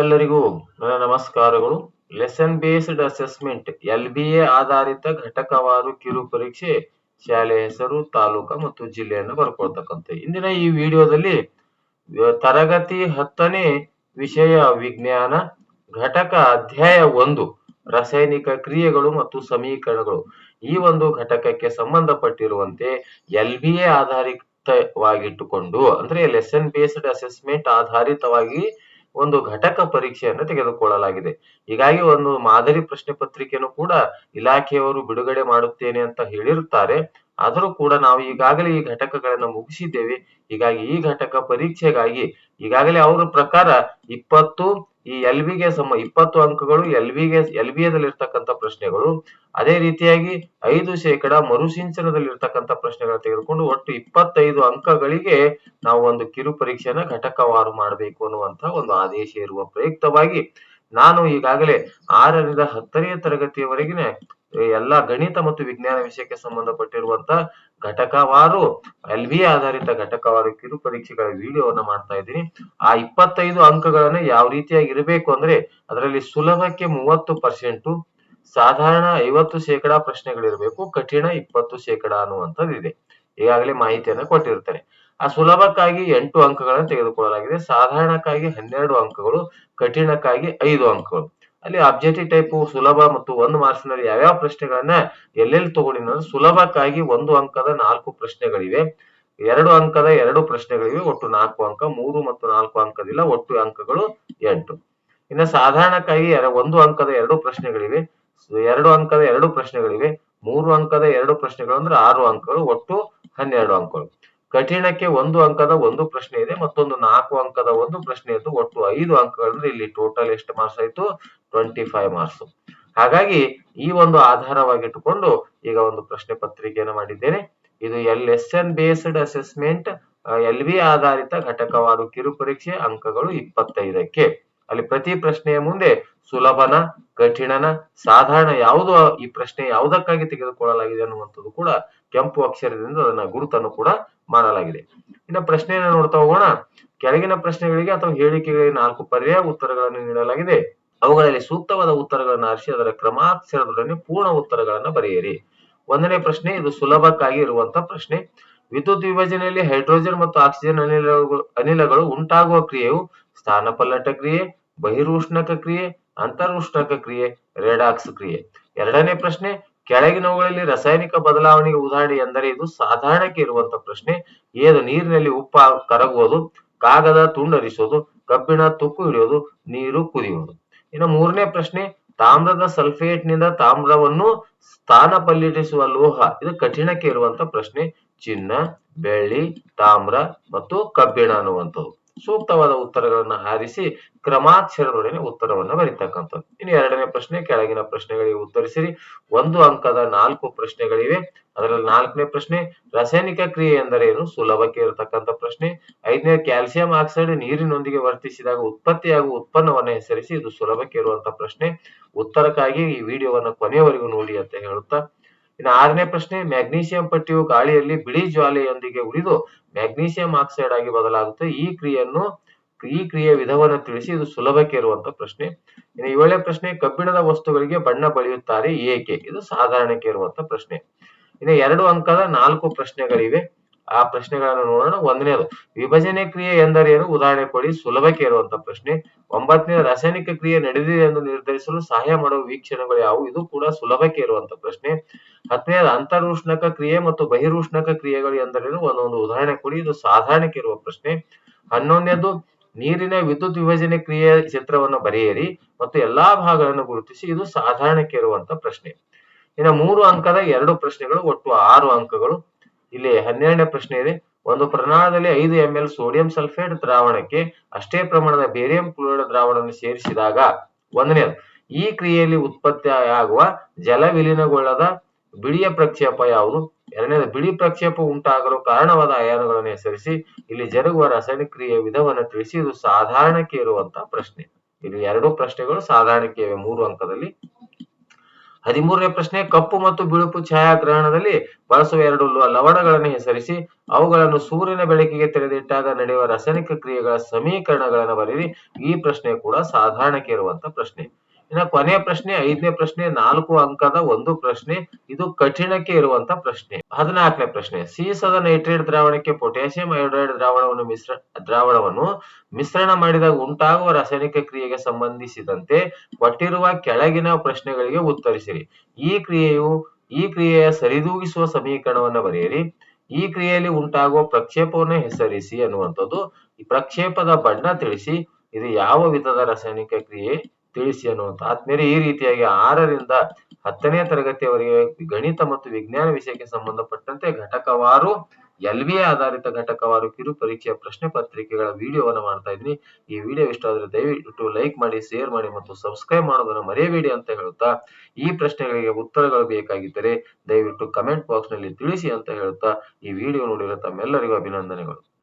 ಎಲ್ಲರಿಗೂ ನನ್ನ ನಮಸ್ಕಾರಗಳು. Lesson based assessment L B A ಆಧಾರಿತ ಘಟಕವಾರು ಕಿರು ಪರೀಕ್ಷೆ, ಶಾಲೆ ಹೆಸರು, ತಾಲೂಕ ಮತ್ತು ಜಿಲ್ಲೆಯನ್ನು ಬರ್ಕೊಳ್ತಕ್ಕಂಥ ಇಂದಿನ ಈ ವಿಡಿಯೋದಲ್ಲಿ ತರಗತಿ ಹತ್ತನೇ ವಿಷಯ ವಿಜ್ಞಾನ, ಘಟಕ ಅಧ್ಯಾಯ ಒಂದು, ರಾಸಾಯನಿಕ ಕ್ರಿಯೆಗಳು ಮತ್ತು ಸಮೀಕರಣಗಳು. ಈ ಒಂದು ಘಟಕಕ್ಕೆ ಸಂಬಂಧಪಟ್ಟಿರುವಂತೆ ಎಲ್ ಬಿ ಎ ಆಧಾರಿತವಾಗಿಟ್ಟುಕೊಂಡು, ಅಂದ್ರೆ ಲೆಸನ್ ಬೇಸ್ಡ್ ಅಸೆಸ್ಮೆಂಟ್ ಆಧಾರಿತವಾಗಿ ಒಂದು ಘಟಕ ಪರೀಕ್ಷೆಯನ್ನು ತೆಗೆದುಕೊಳ್ಳಲಾಗಿದೆ. ಹೀಗಾಗಿ ಒಂದು ಮಾದರಿ ಪ್ರಶ್ನೆ ಪತ್ರಿಕೆಯನ್ನು ಕೂಡ ಇಲಾಖೆಯವರು ಬಿಡುಗಡೆ ಮಾಡುತ್ತೇನೆ ಅಂತ ಹೇಳಿರುತ್ತಾರೆ. ಆದರೂ ಕೂಡ ನಾವು ಈಗಾಗಲೇ ಈ ಘಟಕಗಳನ್ನು ಮುಗಿಸಿದ್ದೇವೆ. ಹೀಗಾಗಿ ಈ ಘಟಕ ಪರೀಕ್ಷೆಗಾಗಿ ಈಗಾಗಲೇ ಅವರ ಪ್ರಕಾರ ಇಪ್ಪತ್ತು ಈ ಎಲ್ ವಿಗೆ ಸಮ, ಇಪ್ಪತ್ತು ಅಂಕಗಳು ಎಲ್ ವಿಗೆ ಎಲ್ ಬಿ ಎದಲ್ಲಿರ್ತಕ್ಕಂಥ ಪ್ರಶ್ನೆಗಳು. ಅದೇ ರೀತಿಯಾಗಿ ಐದು ಶೇಕಡ ಮರುಸಿಂಚನದಲ್ಲಿರ್ತಕ್ಕಂಥ ಪ್ರಶ್ನೆಗಳನ್ನು ತೆಗೆದುಕೊಂಡು ಒಟ್ಟು ಇಪ್ಪತ್ತೈದು ಅಂಕಗಳಿಗೆ ನಾವು ಒಂದು ಕಿರು ಪರೀಕ್ಷೆಯನ್ನ ಘಟಕವಾರು ಮಾಡಬೇಕು ಅನ್ನುವಂತಹ ಒಂದು ಆದೇಶ ಇರುವ ಪ್ರಯುಕ್ತವಾಗಿ ನಾನು ಈಗಾಗಲೇ ಆರರಿಂದ ಹತ್ತನೇ ತರಗತಿಯವರೆಗಿನ ಎಲ್ಲಾ ಗಣಿತ ಮತ್ತು ವಿಜ್ಞಾನ ವಿಷಯಕ್ಕೆ ಸಂಬಂಧಪಟ್ಟಿರುವಂತ ಘಟಕವಾರು ಎಲ್ ವಿ ಆಧಾರಿತ ಘಟಕವಾರು ಕಿರು ಪರೀಕ್ಷೆಗಳ ವಿಡಿಯೋವನ್ನ ಮಾಡ್ತಾ ಇದ್ದೀನಿ. ಆ ಇಪ್ಪತ್ತೈದು ಅಂಕಗಳನ್ನ ಯಾವ ರೀತಿಯಾಗಿ ಇರಬೇಕು ಅಂದ್ರೆ ಅದರಲ್ಲಿ ಸುಲಭಕ್ಕೆ ಮೂವತ್ತು ಪರ್ಸೆಂಟು, ಸಾಧಾರಣ ಐವತ್ತು ಶೇಕಡ ಪ್ರಶ್ನೆಗಳಿರಬೇಕು, ಕಠಿಣ ಇಪ್ಪತ್ತು ಶೇಕಡ ಅನ್ನುವಂಥದ್ದು ಇದೆ ಈಗಾಗಲೇ ಮಾಹಿತಿಯನ್ನು ಕೊಟ್ಟಿರ್ತಾರೆ ಆ ಸುಲಭಕ್ಕಾಗಿ ಎಂಟು ಅಂಕಗಳನ್ನು ತೆಗೆದುಕೊಳ್ಳಲಾಗಿದೆ. ಸಾಧಾರಣಕ್ಕಾಗಿ ಹನ್ನೆರಡು ಅಂಕಗಳು, ಕಠಿಣಕ್ಕಾಗಿ ಐದು ಅಂಕಗಳು. ಅಲ್ಲಿ ಆಬ್ಜೆಕ್ಟಿವ್ ಟೈಪ್ ಸುಲಭ ಮತ್ತು ಒಂದು ಮಾರ್ಕ್ಸ್ನಲ್ಲಿ ಯಾವ್ಯಾವ ಪ್ರಶ್ನೆಗಳನ್ನ ಎಲ್ಲೆಲ್ಲಿ ತಗೊಂಡಿನ ಸುಲಭಕ್ಕಾಗಿ ಒಂದು ಅಂಕದ ನಾಲ್ಕು ಪ್ರಶ್ನೆಗಳಿವೆ. ಎರಡು ಅಂಕದ ಎರಡು ಪ್ರಶ್ನೆಗಳಿವೆ, ಒಟ್ಟು ನಾಲ್ಕು ಅಂಕ, ಮೂರು ಮತ್ತು ನಾಲ್ಕು ಅಂಕದಿಲ್ಲ ಒಟ್ಟು ಅಂಕಗಳು ಎಂಟು. ಇನ್ನು ಸಾಧಾರಣಕ್ಕಾಗಿ ಒಂದು ಅಂಕದ ಎರಡು ಪ್ರಶ್ನೆಗಳಿವೆ, ಎರಡು ಅಂಕದ ಎರಡು ಪ್ರಶ್ನೆಗಳಿವೆ, ಮೂರು ಅಂಕದ ಎರಡು ಪ್ರಶ್ನೆಗಳು ಅಂದ್ರೆ ಆರು ಅಂಕಗಳು, ಒಟ್ಟು ಹನ್ನೆರಡು ಅಂಕಗಳು. ಕಠಿಣಕ್ಕೆ ಒಂದು ಅಂಕದ ಒಂದು ಪ್ರಶ್ನೆ ಇದೆ, ಮತ್ತೊಂದು ನಾಲ್ಕು ಅಂಕದ ಒಂದು ಪ್ರಶ್ನೆ ಇದ್ದು, ಒಟ್ಟು ಐದು ಅಂಕಗಳಂದ್ರೆ ಇಲ್ಲಿ ಟೋಟಲ್ ಎಷ್ಟು ಮಾರ್ಕ್ಸ್ ಆಯ್ತು? ಟ್ವೆಂಟಿ ಫೈವ್ ಮಾರ್ಕ್ಸ್ ಹಾಗಾಗಿ ಈ ಒಂದು ಆಧಾರವಾಗಿಟ್ಟುಕೊಂಡು ಈಗ ಒಂದು ಪ್ರಶ್ನೆ ಪತ್ರಿಕೆಯನ್ನು ಮಾಡಿದ್ದೇನೆ. ಇದು L S N based assessment L V ಆಧಾರಿತ ಘಟಕವಾದ ಕಿರುಪರೀಕ್ಷೆ ಅಂಕಗಳು ಇಪ್ಪತ್ತೈದಕ್ಕೆ. ಅಲ್ಲಿ ಪ್ರತಿ ಪ್ರಶ್ನೆಯ ಮುಂದೆ ಸುಲಭನ, ಕಠಿಣನ, ಸಾಧಾರಣ ಯಾವುದು ಈ ಪ್ರಶ್ನೆ ಯಾವುದಕ್ಕಾಗಿ ತೆಗೆದುಕೊಳ್ಳಲಾಗಿದೆ ಅನ್ನುವಂಥದ್ದು ಕೂಡ ಕೆಂಪು ಅಕ್ಷರದಿಂದ ಅದನ್ನ ಗುರುತನ್ನು ಕೂಡ ಮಾಡಲಾಗಿದೆ. ಇನ್ನು ಪ್ರಶ್ನೆಯನ್ನು ನೋಡ್ತಾ ಹೋಗೋಣ. ಕೆಳಗಿನ ಪ್ರಶ್ನೆಗಳಿಗೆ ಅಥವಾ ಹೇಳಿಕೆಗಳಿಗೆ ನಾಲ್ಕು ಪರ್ಯಾಯ ಉತ್ತರಗಳನ್ನು ನೀಡಲಾಗಿದೆ. ಅವುಗಳಲ್ಲಿ ಸೂಕ್ತವಾದ ಉತ್ತರಗಳನ್ನು ಆರಿಸಿ ಅದರ ಕ್ರಮಾಕ್ಷರದೊಡನೆ ಪೂರ್ಣ ಉತ್ತರಗಳನ್ನು ಬರೆಯಿರಿ. ಒಂದನೇ ಪ್ರಶ್ನೆ, ಇದು ಸುಲಭಕ್ಕಾಗಿ ಇರುವಂತಹ ಪ್ರಶ್ನೆ. ವಿದ್ಯುತ್ ವಿಭಜನೆಯಲ್ಲಿ ಹೈಡ್ರೋಜನ್ ಮತ್ತು ಆಕ್ಸಿಜನ್ ಅನಿಲಗಳು ಅನಿಲಗಳು ಉಂಟಾಗುವ ಕ್ರಿಯೆಯು ಸ್ಥಾನಪಲ್ಲಟ ಕ್ರಿಯೆ, ಬಹಿರುಷ್ಣಕ ಕ್ರಿಯೆ, ಅಂತರುಷ್ಣಕ ಕ್ರಿಯೆ, ರೆಡಾಕ್ಸ್ ಕ್ರಿಯೆ. ಎರಡನೇ ಪ್ರಶ್ನೆ, ಕೆಳಗಿನವುಗಳಲ್ಲಿ ರಾಸಾಯನಿಕ ಬದಲಾವಣೆಗೆ ಉದಾಹರಣೆ ಎಂದರೆ ಇದು ಸಾಧಾರಣಕ್ಕೆ ಇರುವಂತ ಪ್ರಶ್ನೆ. ಏನು ನೀರಿನಲ್ಲಿ ಉಪ್ಪು ಕರಗುವುದು, ಕಾಗದ ತುಂಡರಿಸೋದು ಕಬ್ಬಿಣ ತುಕ್ಕು ಹಿಡಿಯೋದು ನೀರು ಕುದಿಯುವುದು. ಇನ್ನು ಮೂರನೇ ಪ್ರಶ್ನೆ, ತಾಮ್ರದ ಸಲ್ಫೇಟ್ನಿಂದ ತಾಮ್ರವನ್ನು ಸ್ಥಾನಪಲ್ಲಿಟಿಸುವ ಲೋಹ, ಇದು ಕಠಿಣಕ್ಕೆ ಇರುವಂತ ಪ್ರಶ್ನೆ. ಚಿನ್ನ, ಬೆಳ್ಳಿ, ತಾಮ್ರ ಮತ್ತು ಕಬ್ಬಿಣ ಅನ್ನುವಂಥದ್ದು. ಸೂಕ್ತವಾದ ಉತ್ತರಗಳನ್ನ ಆರಿಸಿ ಕ್ರಮಾಕ್ಷರದೊಡನೆ ಉತ್ತರವನ್ನು ಬರೀತಕ್ಕಂಥದ್ದು. ಇನ್ನು ಎರಡನೇ ಪ್ರಶ್ನೆ, ಕೆಳಗಿನ ಪ್ರಶ್ನೆಗಳಿಗೆ ಉತ್ತರಿಸಿರಿ. ಒಂದು ಅಂಕದ ನಾಲ್ಕು ಪ್ರಶ್ನೆಗಳಿವೆ. ಅದರಲ್ಲಿ ನಾಲ್ಕನೇ ಪ್ರಶ್ನೆ, ರಾಸಾಯನಿಕ ಕ್ರಿಯೆ ಎಂದರೇನು ಸುಲಭಕ್ಕೆ ಇರತಕ್ಕಂಥ ಪ್ರಶ್ನೆ. ಐದನೇ, ಕ್ಯಾಲ್ಸಿಯಂ ಆಕ್ಸೈಡ್ ನೀರಿನೊಂದಿಗೆ ವರ್ತಿಸಿದಾಗ ಉತ್ಪತ್ತಿಯಾಗುವ ಉತ್ಪನ್ನವನ್ನ ಹೆಸರಿಸಿ ಇದು ಸುಲಭಕ್ಕೆ ಇರುವಂತಹ ಪ್ರಶ್ನೆ. ಉತ್ತರಕ್ಕಾಗಿ ಈ ವಿಡಿಯೋವನ್ನು ಕೊನೆಯವರೆಗೂ ನೋಡಿ ಅಂತ ಹೇಳುತ್ತಾ ಇನ್ನು ಆರನೇ ಪ್ರಶ್ನೆ, ಮ್ಯಾಗ್ನೀಸಿಯಂ ಪಟ್ಟಿಯು ಗಾಳಿಯಲ್ಲಿ ಬಿಳಿ ಜ್ವಾಲೆಯೊಂದಿಗೆ ಉಳಿದು ಮ್ಯಾಗ್ನೀಸಿಯಂ ಆಕ್ಸೈಡ್ ಆಗಿ ಬದಲಾಗುತ್ತೆ. ಈ ಕ್ರಿಯೆಯನ್ನು, ಈ ಕ್ರಿಯೆ ವಿಧವನ್ನು ತಿಳಿಸಿ ಇದು ಸುಲಭಕ್ಕೆ ಇರುವಂತ ಪ್ರಶ್ನೆ. ಇನ್ನು ಏಳನೇ ಪ್ರಶ್ನೆ, ಕಬ್ಬಿಣದ ವಸ್ತುಗಳಿಗೆ ಬಣ್ಣ ಬಳಿಯುತ್ತಾರೆ ಏಕೆ? ಇದು ಸಾಧಾರಣಕ್ಕೆ ಇರುವಂತ ಪ್ರಶ್ನೆ. ಇನ್ನು ಎರಡು ಅಂಕದ ನಾಲ್ಕು ಪ್ರಶ್ನೆಗಳಿವೆ. ಆ ಪ್ರಶ್ನೆಗಳನ್ನು ನೋಡೋಣ. ಒಂದನೇದು, ವಿಭಜನೆ ಕ್ರಿಯೆ ಎಂದರೇನು? ಉದಾಹರಣೆ ಕೊಡಿ. ಸುಲಭಕ್ಕೆ ಇರುವಂತ ಪ್ರಶ್ನೆ. ಒಂಬತ್ತನೇ, ರಾಸಾಯನಿಕ ಕ್ರಿಯೆ ನಡೆದಿದೆ ಎಂದು ನಿರ್ಧರಿಸಲು ಸಹಾಯ ಮಾಡುವ ವೀಕ್ಷಣೆಗಳು ಯಾವುವು? ಇದು ಕೂಡ ಸುಲಭಕ್ಕೆ ಇರುವಂತ ಪ್ರಶ್ನೆ. ಹತ್ತನೇದು ಅಂತರೂಷ್ಣಕ ಕ್ರಿಯೆ ಮತ್ತು ಬಹಿರುಷ್ಣಕ ಕ್ರಿಯೆಗಳು ಎಂದರೇನು? ಒಂದೊಂದು ಉದಾಹರಣೆ ಕೊಡಿ. ಇದು ಸಾಧಾರಣಕ್ಕೆ ಇರುವ ಪ್ರಶ್ನೆ. ಹನ್ನೊಂದನೇದು, ನೀರಿನ ವಿದ್ಯುತ್ ವಿಭಜನೆ ಕ್ರಿಯೆಯ ಚಿತ್ರವನ್ನು ಬರೆಯಿರಿ ಮತ್ತು ಎಲ್ಲಾ ಭಾಗಗಳನ್ನು ಗುರುತಿಸಿ. ಇದು ಸಾಧಾರಣಕ್ಕೆ ಇರುವಂತಹ ಪ್ರಶ್ನೆ. ಇನ್ನು ಮೂರು ಅಂಕದ ಎರಡು ಪ್ರಶ್ನೆಗಳು, ಒಟ್ಟು ಆರು ಅಂಕಗಳು. ಇಲ್ಲಿ ಹನ್ನೆರಡನೇ ಪ್ರಶ್ನೆ ಇದೆ. ಒಂದು ಪ್ರಮಾಣದಲ್ಲಿ ಐದು ಎಂ ಎಲ್ ಸೋಡಿಯಂ ಸಲ್ಫೇಟ್ ದ್ರಾವಣಕ್ಕೆ ಅಷ್ಟೇ ಪ್ರಮಾಣದ ಬೇರಿಯಂ ಕ್ಲೋರೈಡ್ ದ್ರಾವಣವನ್ನು ಸೇರಿಸಿದಾಗ, ಒಂದನೇದು, ಈ ಕ್ರಿಯೆಯಲ್ಲಿ ಉತ್ಪತ್ತಿಯಾಗುವ ಜಲ ವಿಲೀನಗೊಳ್ಳದ ಬಿಳಿಯ ಪ್ರಕ್ಷೇಪ ಯಾವುದು? ಎರಡನೇದು, ಬಿಳಿ ಪ್ರಕ್ಷೇಪ ಉಂಟಾಗಲು ಕಾರಣವಾದ ಅಯಾನುಗಳನ್ನು ಹೆಸರಿಸಿ, ಇಲ್ಲಿ ಜರುಗುವ ರಾಸಾಯನಿಕ ಕ್ರಿಯೆಯ ವಿಧವನ್ನು ತಿಳಿಸಿ, ಇದು ಸಾಧಾರಣಕ್ಕೆ ಇರುವಂತಹ ಪ್ರಶ್ನೆ. ಇಲ್ಲಿ ಎರಡು ಪ್ರಶ್ನೆಗಳು ಸಾಧಾರಣಕ್ಕೆ ಇವೆ ಮೂರು ಅಂಕದಲ್ಲಿ. ಹದಿಮೂರನೇ ಪ್ರಶ್ನೆ, ಕಪ್ಪು ಮತ್ತು ಬಿಳುಪು ಛಾಯಾಗ್ರಹಣದಲ್ಲಿ ಬಳಸುವ ಎರಡು ಲವಣಗಳನ್ನು ಹೆಸರಿಸಿ, ಅವುಗಳನ್ನು ಸೂರ್ಯನ ಬೆಳಕಿಗೆ ತೆರೆದಿಟ್ಟಾಗ ನಡೆಯುವ ರಾಸಾಯನಿಕ ಕ್ರಿಯೆಗಳ ಸಮೀಕರಣಗಳನ್ನು ಬರೆಯಿರಿ. ಈ ಪ್ರಶ್ನೆ ಕೂಡ ಸಾಧಾರಣಕ್ಕೆ ಇರುವಂತಹ ಪ್ರಶ್ನೆ. ಇನ್ನ ಕೊನೆಯ ಪ್ರಶ್ನೆ, ಐದನೇ ಪ್ರಶ್ನೆ, ನಾಲ್ಕು ಅಂಕದ ಒಂದು ಪ್ರಶ್ನೆ, ಇದು ಕಠಿಣಕ್ಕೆ ಇರುವಂತ ಪ್ರಶ್ನೆ. ಹದಿನಾಲ್ಕನೇ ಪ್ರಶ್ನೆ, ಸೀಸದ ನೈಟ್ರೇಟ್ ದ್ರಾವಣಕ್ಕೆ ಪೊಟ್ಯಾಸಿಯಂ ಅಯೋಡೈಡ್ ದ್ರಾವಣವನ್ನು ಮಿಶ್ರ, ದ್ರಾವಣವನ್ನು ಮಿಶ್ರಣ ಮಾಡಿದಾಗ ಉಂಟಾಗುವ ರಾಸಾಯನಿಕ ಕ್ರಿಯೆಗೆ ಸಂಬಂಧಿಸಿದಂತೆ ಕೊಟ್ಟಿರುವ ಕೆಳಗಿನ ಪ್ರಶ್ನೆಗಳಿಗೆ ಉತ್ತರಿಸಿರಿ. ಈ ಕ್ರಿಯೆಯು, ಈ ಕ್ರಿಯೆಯ ಸರಿದೂಗಿಸುವ ಸಮೀಕರಣವನ್ನು ಬರೆಯಿರಿ. ಈ ಕ್ರಿಯೆಯಲ್ಲಿ ಉಂಟಾಗುವ ಪ್ರಕ್ಷೇಪವನ್ನು ಹೆಸರಿಸಿ ಅನ್ನುವಂಥದ್ದು ಈ ಪ್ರಕ್ಷೇಪದ ಬಣ್ಣ ತಿಳಿಸಿ, ಇದು ಯಾವ ವಿಧದ ರಾಸಾಯನಿಕ ಕ್ರಿಯೆ? ತಿಳಿಸಿ ಅನ್ನುವಂಥ ಆದ್ಮೇಲೆ ಈ ರೀತಿಯಾಗಿ ಆರರಿಂದ ಹತ್ತನೇ ತರಗತಿಯವರೆಗೆ ಗಣಿತ ಮತ್ತು ವಿಜ್ಞಾನ ವಿಷಯಕ್ಕೆ ಸಂಬಂಧಪಟ್ಟಂತೆ ಘಟಕವಾರು, ಎಲ್ ವಿ ಆಧಾರಿತ ಘಟಕವಾರು ಕಿರು ಪರೀಕ್ಷೆಯ ಪ್ರಶ್ನೆ ಪತ್ರಿಕೆಗಳ ವಿಡಿಯೋವನ್ನು ಮಾಡ್ತಾ ಇದ್ದೀನಿ. ಈ ವಿಡಿಯೋ ಇಷ್ಟ ಆದ್ರೆ ದಯವಿಟ್ಟು ಲೈಕ್ ಮಾಡಿ, ಶೇರ್ ಮಾಡಿ ಮತ್ತು ಸಬ್ಸ್ಕ್ರೈಬ್ ಮಾಡೋದನ್ನ ಮರೆಯಬೇಡಿ ಅಂತ ಹೇಳುತ್ತಾ ಈ ಪ್ರಶ್ನೆಗಳಿಗೆ ಉತ್ತರಗಳು ಬೇಕಾಗಿದ್ದರೆ ದಯವಿಟ್ಟು ಕಮೆಂಟ್ ಬಾಕ್ಸ್ನಲ್ಲಿ ತಿಳಿಸಿ ಅಂತ ಹೇಳುತ್ತಾ ಈ ವಿಡಿಯೋ ನೋಡಿರೋ ತಮ್ಮೆಲ್ಲರಿಗೂ ಅಭಿನಂದನೆಗಳು.